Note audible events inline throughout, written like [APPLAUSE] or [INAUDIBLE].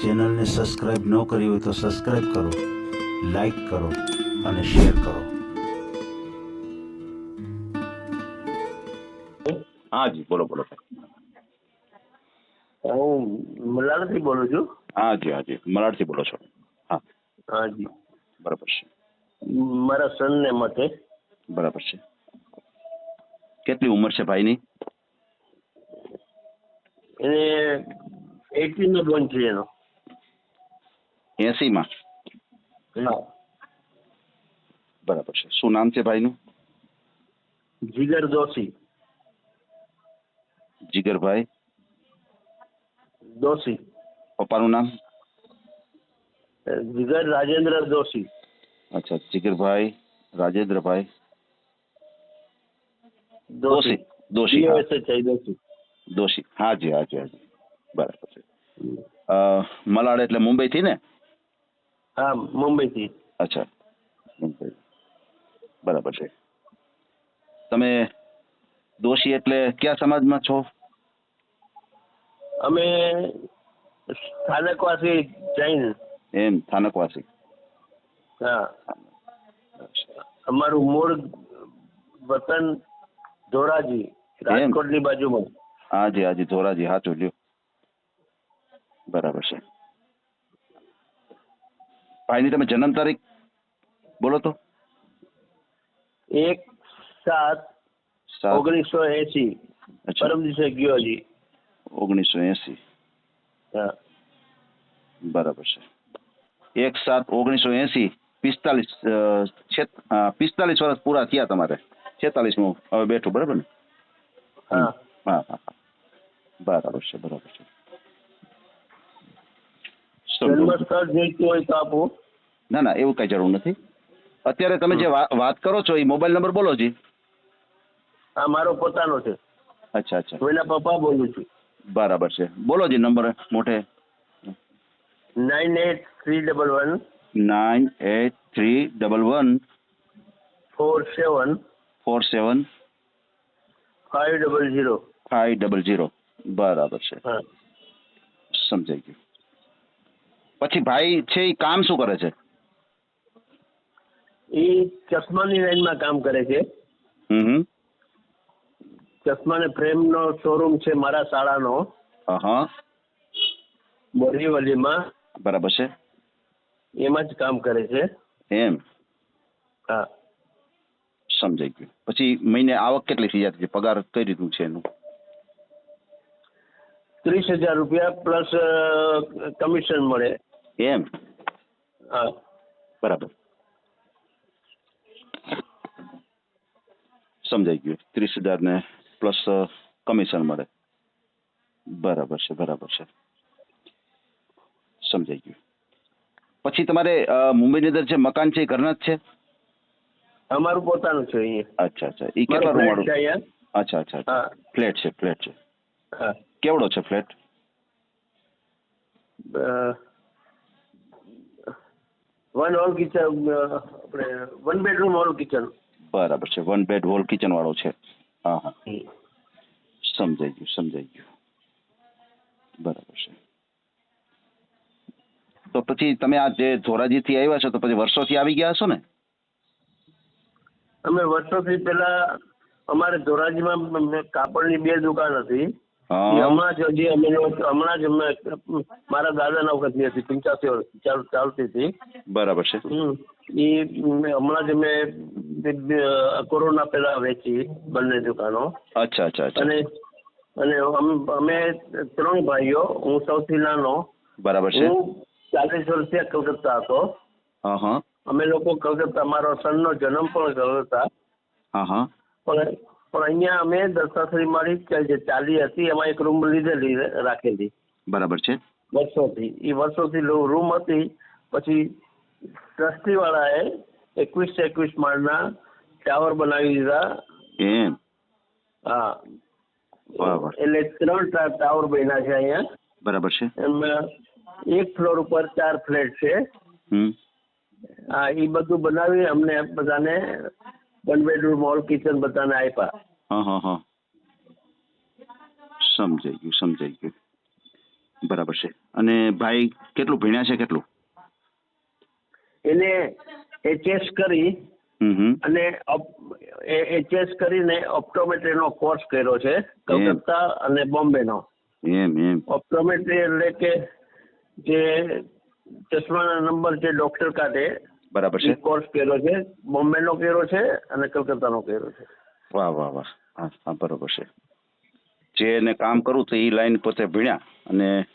ચેનલને સબસ્ક્રાઈબ ન કરી હોય તો સબસ્ક્રાઇબ કરો લાઈક કરો અને શેર કરો. હા જી બોલો બોલો. હું મલાડથી બોલું છું? હા જી હા જી મલાડથી બોલો છો. હા. હા જી. બરાબર છે. મારા સનને માટે બરાબર છે. કેટલી ઉંમર છે ભાઈની? એને એટીન નો લોન છે એનો. એસીમાં હા બરાબર છે શું નામ છે ભાઈનું જીગર દોશી જીગરભાઈ દોશી પપ્પાનું નામ જીગર રાજેન્દ્ર દોશી અચ્છા જીગરભાઈ રાજેન્દ્રભાઈ દોશી દોશી દોશી હાજી હાજી હાજી હા જી હા જી બરાબર છે મલાડ એટલે મુંબઈથી ને હા મુંબઈથી. અચ્છા. મુંબઈ. બરાબર છે. તમે દોશી એટલે કયા સમાજમાં છો? અમે સ્થાનકવાસી જૈન. એમ સ્થાનકવાસી. હા. અમારું મૂળ વતન ધોરાજી રાજકોટની બાજુમાં. હાજી હાજી ધોરાજી હા લ્યો. બરાબર છે. ભાઈની તમે જન્મ તારીખ બોલો તો. એક સાત સાત. ઓગણીસો એસી. અચ્છા. પરમ દિવસે ગયો હજી. ઓગણીસો એસી. હા. બરાબર છે. એક સાત ઓગણીસો એસી પિસ્તાલીસ પિસ્તાલીસ વર્ષ પૂરા થયા તમારે. છેતાલીસમું હવે બેઠું બરાબર ને? હા હા હા. બરાબર છે બરાબર છે. જોઈતું હોય તો આપું ના ના એવું કઈ જરૂર નથી. અત્યારે તમે જે વાત કરો છો એ મોબાઈલ નંબર બોલો જી. આ મારો પોતાનો છે. અચ્છા અચ્છા. હું એના પપ્પા બોલું છું. બરાબર છે. બોલો જી નંબર મોટે nine eight three double one. Nine eight three double one. Four seven. Four seven. Five double zero. Five double zero. બરાબર છે. હા. સમજાઈ ગયું. પછી ભાઈ છે એ કામ શું કરે છે? એ ચશ્માની લાઈનમાં કામ કરે છે. હમ. ચશ્મા ને ફ્રેમનો શોરૂમ છે મારા શાળાનો. હા બોરીવલીમાં. બરાબર છે. એમાં જ કામ કરે છે. એમ. હા. સમજાઈ ગયું. પછી મહિને આવક કેટલી થઈ જતી છે? પગાર કઈ રીતનું છે એનું? ત્રીસ હજાર રૂપિયા પ્લસ કમિશન મળે. એમ હા. બરાબર. સમજાઈ ગયું. ત્રીસ હજાર ને પ્લસ કમિશન મળે. બરાબર છે બરાબર છે. સમજાઈ ગયું. પછી તમારે મુંબઈની અંદર જે મકાન છે એ ઘરના જ છે? અમારું પોતાનું છે અહીંયા. અચ્છા અચ્છા. એ કેટલા રૂમ વાળું? અચ્છા અચ્છા ફ્લેટ છે ફ્લેટ છે. કેવડો છે ફ્લેટ? વન હોલ કિચન આપણે વન બેડરૂમ હોલ કિચન બરાબર છે. વન બેડ હોલ કિચન વાળો છે. હા હા. સમજાઈ ગયું સમજાઈ ગયું. બરાબર છે. તો પછી તમે આ જે ધોરાજીથી આવ્યા છો તો પછી વર્ષોથી આવી ગયા હશો ને? અમે વર્ષોથી પેલા અમારે ધોરાજીમાં મેં કાપડની બે દુકાન હતી. હમણાં જ હજી અમે હમણાં જ અમે મારા દાદાના વખતની હતી પંચ્યાસી વર્ષ ચાલ- ચાલતી હતી. બરાબર છે. એ હમણાં જ અમે કોરોના પહેલા વેચી બંને દુકાનો. અચ્છા અચ્છા અને અને અમે ત્રણ ભાઈઓ હું સૌથી નાનો. બરાબર છે. હું ચાલીસ વર્ષે કલકત્તા હતો. અમે લોકો કલકત્તા મારો સનનો જન્મ પણ કલકત્તા. હા હા. પણ પણ અહીંયા અમે દર્શાશ્રી મારી ચાલી હતી. એમાં એક રૂમ લીધેલી રાખેલી. બરાબર છે. વર્ષોથી. એ વર્ષોથી રૂમ હતી. પછી ટ્રસ્ટી વાળાએ એકવીસ એકવીસ માળના ટાવર બનાવી દીધા. એમ? હા. બરાબર. એટલે ત્રણ ટાવર બન્યા છે અહીંયા. બરાબર છે. એમાં એક ફ્લોર ઉપર ચાર ફ્લેટ છે. હા એ બધું બનાવી અમને બધાને વન બેડરૂમ હોલ કિચન બધાને આપ્યા હા હા હા. સમજાઈ ગયું સમજાઈ ગયું. બરાબર છે. અને ભાઈ કેટલું ભણ્યા છે કેટલું? એને એચએસ કરી અને એચએસ કરીને ઓપ્ટોમેટ્રીનો કોર્સ કર્યો છે કલકત્તા અને બોમ્બેનો. એમ એમ. ઓપ્ટોમેટ્રી એટલે કે જે ચશ્માના નંબર જે ડોક્ટર કાઢે બરાબર છે. કોર્સ કર્યો છે બોમ્બેનો કર્યો છે અને કલકત્તાનો કર્યો છે. વાહ વાહ વાહ. હા હા બરોબર છે. જે એને કામ કરું તો એ લાઈન પોતે ભણ્યા અને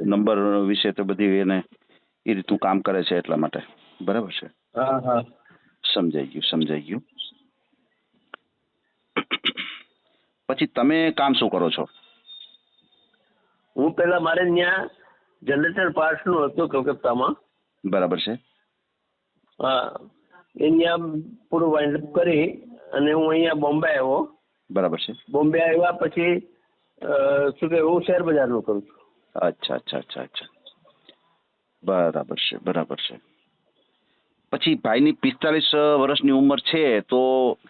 નંબર વિશે તો બધી એને એ રીતનું કામ કરે છે એટલા માટે. બરાબર છે? હા હા. સમજાઈ ગયું સમજાઈ ગયું. પછી તમે કામ શું કરો છો? હું પેલા મારે ત્યાં જનરેટર પાર્ટ્સનું હતું કલકત્તામાં બરાબર છે. હા. ત્યાં પૂરું વાઇન્ડ અપ કરી અને હું અહીંયા બોમ્બે આવ્યો. બરાબર છે. બોમ્બે આવ્યા પછી શું કે હું શેર બજારનું કરું છું. અચ્છા અચ્છા અચ્છા અચ્છા. બરાબર છે બરાબર છે. પછી ભાઈની પિસ્તાલીસ વર્ષની ઉંમર છે તો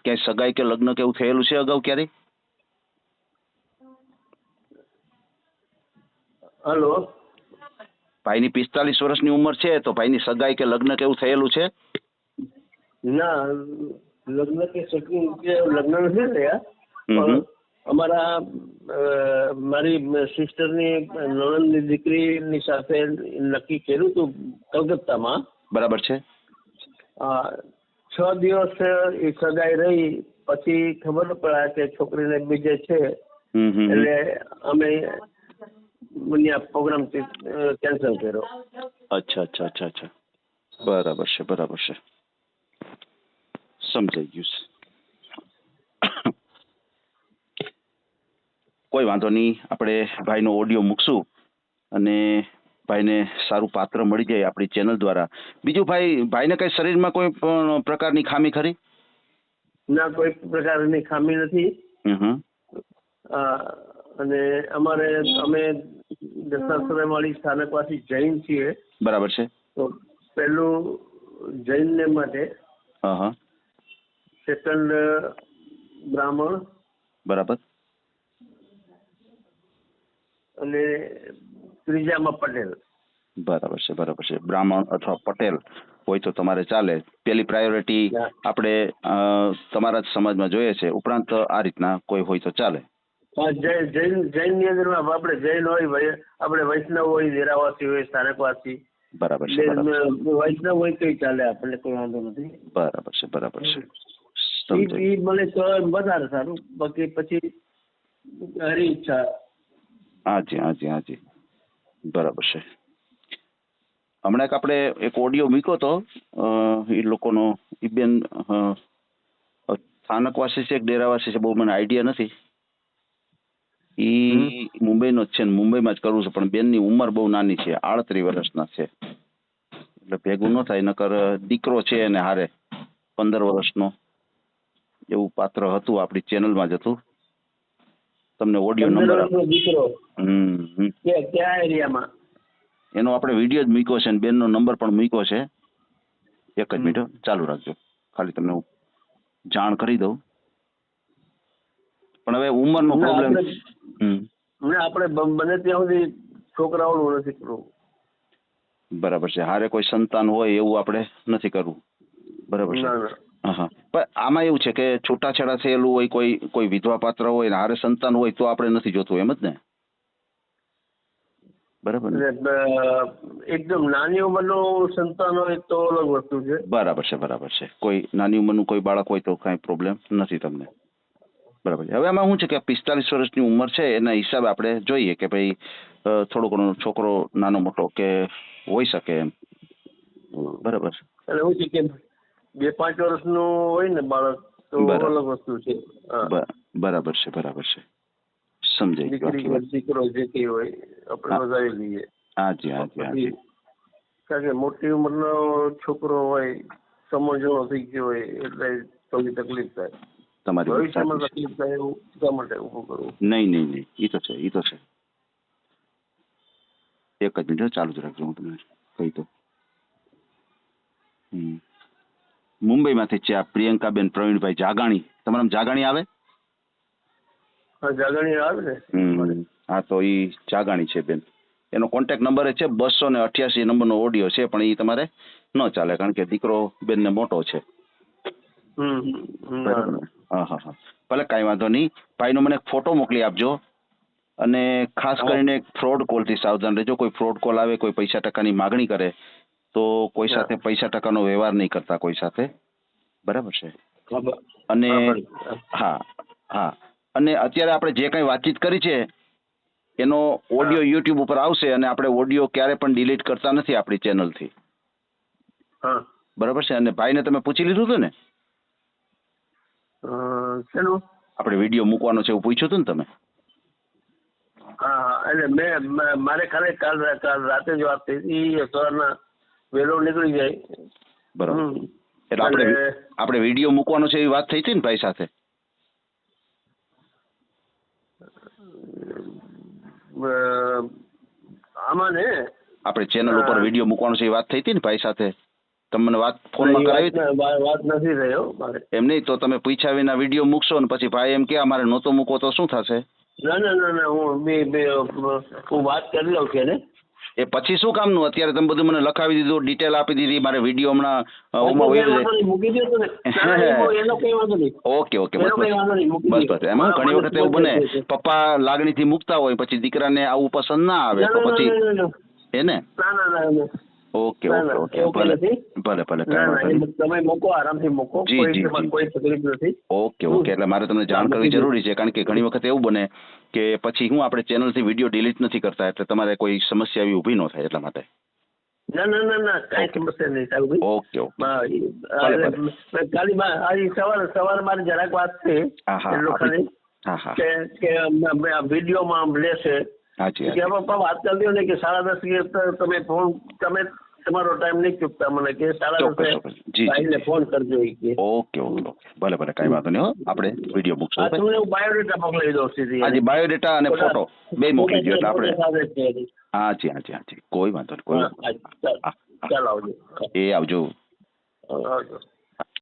ક્યાંય સગાઈ કે લગ્ન કેવું થયેલું છે અગાઉ ક્યારે હલો. ભાઈની પિસ્તાલીસ વર્ષની ઉંમર છે તો ભાઈની સગાઈ કે લગ્ન કેવું થયેલું છે? ના લગ્ન કે સગી લગ્ન નથી થયા અમારા મારી સિસ્ટરની નણંદની દીકરીની સાથે નક્કી કર્યું હતું કલકત્તામાં. બરાબર છે. છ દિવસ એ સગાઈ રહી પછી ખબર પડ્યા કે છોકરીને બીજે છે. એટલે અમે પ્રોગ્રામ કેન્સલ કર્યો. અચ્છા અચ્છા અચ્છા અચ્છા. બરાબર છે બરાબર છે. સમજાઈ ગયું છે. કોઈ વાંધો નહીં આપણે ભાઈનો ઓડિયો મૂકશું અને ભાઈને સારું પાત્ર મળી જાય આપણી ચેનલ દ્વારા. બીજું ભાઈ ભાઈને કઈ શરીરમાં કોઈ પણ પ્રકારની ખામી ખરી? ના કોઈ પ્રકારની ખામી નથી. હમ હમ. અ, અને અમારે અમે દત્તાશ્રયવાળી સ્થાનકવાસી જૈન છીએ. બરાબર છે. તો પહેલું જૈનને માટે હા હા. સેકન્ડ બ્રાહ્મણ બરાબર. અને ત્રીજામાં પટેલ. બરાબર છે બરાબર છે. બ્રાહ્મણ અથવા પટેલ હોય તો તમારે ચાલે. પેલી પ્રાયોરિટી આપણે તમારા જ સમાજમાં જોઈએ છે. ઉપરાંત આ રીતના કોઈ હોય તો ચાલે. જૈન જૈન જૈનની અંદરમાં આપણે જૈન હોય આપણે વૈષ્ણવ હોય દેરાવાસી હોય સ્થાનકવાસી. બરાબર છે વૈષ્ણવ હોય કઈ ચાલે આપણને કોઈ વાંધો નથી. બરાબર છે બરાબર છે. મને તો વધારે સારું. બાકી પછી હરી ઈચ્છા. હાજી હાજી હાજી. બરાબર છે. હમણાં એક આપણે એક ઓડિયો મૂક્યો તો એ લોકોનો એ બેન સ્થાનકવાસી છે કે ડેરાવાસી છે બહુ મને આઈડિયા નથી. ઈ મુંબઈનો જ છે ને મુંબઈમાં જ કરવું છે પણ બેનની ઉંમર બહુ નાની છે આડત્રીસ વર્ષના છે. એટલે ભેગું ન થાય નકર દીકરો છે એને હારે પંદર વર્ષનો. એવું પાત્ર હતું આપણી ચેનલમાં જ હતું. તમને ઓડિયો નંબર દીકરો? હમ હમ. કે એરિયામાં? એનો આપણે વીડિયો જ મૂક્યો છે અને બેનનો નંબર પણ મૂક્યો છે. એક જ મિનિટ ચાલુ રાખજો. ખાલી તમને હું જાણ કરી દઉં. પણ હવે ઉંમરનો નો પ્રોબ્લેમ આપણે- આપણે બને ત્યાં સુધી છોકરાઓનું નથી કરવું. બરાબર છે. હારે કોઈ સંતાન હોય એવું આપણે નથી કરવું. બરાબર છે. ના ના. હા પણ આમાં એવું છે કે છૂટાછેડા થયેલું હોય કોઈ કોઈ વિધવા પાત્ર હોય ને હારે સંતાન હોય તો આપણે નથી જોતું એમ જ ને? બરાબર ને? એકદમ નાની ઉંમરનું સંતાન હોય તો અલગ વસ્તુ છે. બરાબર છે બરાબર છે. કોઈ નાની ઉંમરનું કોઈ બાળક હોય તો કાંઈ પ્રોબ્લેમ નથી તમને? બરાબર છે. હવે આમાં શું છે કે પિસ્તાલીસ વર્ષની ઉંમર છે એના હિસાબે આપણે જોઈએ કે ભાઈ થોડો ઘણો છોકરો નાનો મોટો કે હોઈ શકે એમ. બરાબર એટલે એવું છે કે બે પાંચ વર્ષનો હોય ને બાળક તો બરાબર. અલગ વસ્તુ છે. બરાબર છે બરાબર છે. સમજાઈ ગયું દીકરી જે કઈ હોય આપણે હા. વધારી લઈએ. હાજી હાજી હાજી. કારણ કે મોટી ઉંમરનો છોકરો હોય સમજણો થઈ ગયો હોય એટલે થોડી તકલીફ થાય. તમારી ભવિષ્યમાં છે. તકલીફ થાય એવું શા માટે ઊભું કરવું? નહીં નહીં નહીં. એ તો છે એ તો છે. એક જ મિનિટ ચાલુ જ રાખજો હું તમને કહી દઉં. મુંબઈમાંથી છે આ પ્રિયંકાબેન પ્રવીણભાઈ જાગાણી. તમારા જાગાણી આવે? હા આવે ને? હા તો ઈ જાગાણી છે બેન. એનો કોન્ટેક્ટ નંબર છે બસો ને અઠ્યાસી નંબરનો ઓડિયો છે પણ એ તમારે ન ચાલે કારણ કે દીકરો બેનને મોટો છે. હમ? હા હા હા. ભલે કાંઈ વાંધો નહીં. ભાઈનો મને ફોટો મોકલી આપજો. અને ખાસ કરીને ફ્રોડ કોલથી સાવધાન રહેજો. કોઈ ફ્રોડ કોલ આવે કોઈ પૈસા ટકાની માગણી કરે તો કોઈ સાથે પૈસા ટકાનો વ્યવહાર નહીં કરતા કોઈ સાથે. બરાબર છે? અને હા હા અને અત્યારે આપણે જે કંઈ વાતચીત કરી છે એનો ઓડિયો યુટ્યુબ ઉપર આવશે અને આપણે ઓડિયો ક્યારે પણ ડિલીટ કરતા નથી આપણી ચેનલથી બરાબર છે? અને ભાઈને તમે પૂછી લીધું હતું ને? શેનું? આપણે વીડિયો મૂકવાનો છે એવું પૂછ્યું હતું ને તમે? હા એટલે મેં મારે ખાલી કાલ કાલ રાતે જ વાત થઈ હતી સવારના વહેલો નીકળી જાય. બરાબર. એટલે આપણે આપણે વીડિયો મૂકવાનો છે એવી વાત થઈ હતી ને ભાઈ સાથે? આમાં ને? આપણે ચેનલ ઉપર. વીડિયો મૂકવાનો છે એ વાત થઈ હતી ને ભાઈ સાથે? તમે મને વાત ફોનમાં કરાવી વાત નથી થયો એમ નહીં તો તમે પૂછ્યા વિના વીડિયો મૂકશો ને પછી ભાઈ એમ કે અમારે નહોતો મૂકો તો શું થશે? ના ના ના ના હું બે બે હું વાત કરી લઉં છું ને. એ પછી શું કામનું? અત્યારે તમે બધું મને લખાવી દીધું ડિટેલ આપી દીધી મારે વીડિયો હમણાં ઓમાં વહી [LAUGHS] નહીં. ઓકે ઓકે બસ બસ. બસ એમાં ઘણી વખત એવું બને. પપ્પા લાગણીથી મૂકતા હોય પછી દીકરાને આવું પસંદ ના આવે તો પછી. એને? ના ના ના. Okay okay okay. ભલે ભલે ભલે. તમે મૂકો આરામથી મૂકો. જી, કોઈ જી, કોઈ તકલીફ નથી. Okay okay. એટલે મારે તમને જાણ કરવી જરૂરી છે કારણ કે ઘણી વખત એવું બને કે પછી હું આપણે ચેનલથી વીડિયો ડિલીટ નથી કરતા એટલે તમારે કોઈ સમસ્યા એવી ઊભી ન થાય એટલા માટે. ના ના ના ના કાંઈ સમસ્યા નહીં સાહેબ ઓકે સવાર સવારે મારી જરાક વાત છે લોકોની કે કે વિડીયોમાં લેશે. કે પપ્પા વાત કરી દો ને કે સાડા દસ તમે ફોન તમે તમારો ટાઈમ નહીં ચૂકતા મને કે જી, ફોન કરજો ઓકે ઓકે ઓકે. ભલે ભલે કઈ વાંધો નહીં હો. આપણે વીડિયો મૂકશું તમને હું બાયોડેટા મોકલાવી દઉં સીધી. હાજી બાયોડેટા અને ફોટો બે મોકલી દો એટલે આપણે હાજી. હાજી હાજી કોઈ વાંધો નહીં કોઈ વાંધો. ચાલો આવજો. એ આવજો. આવજો.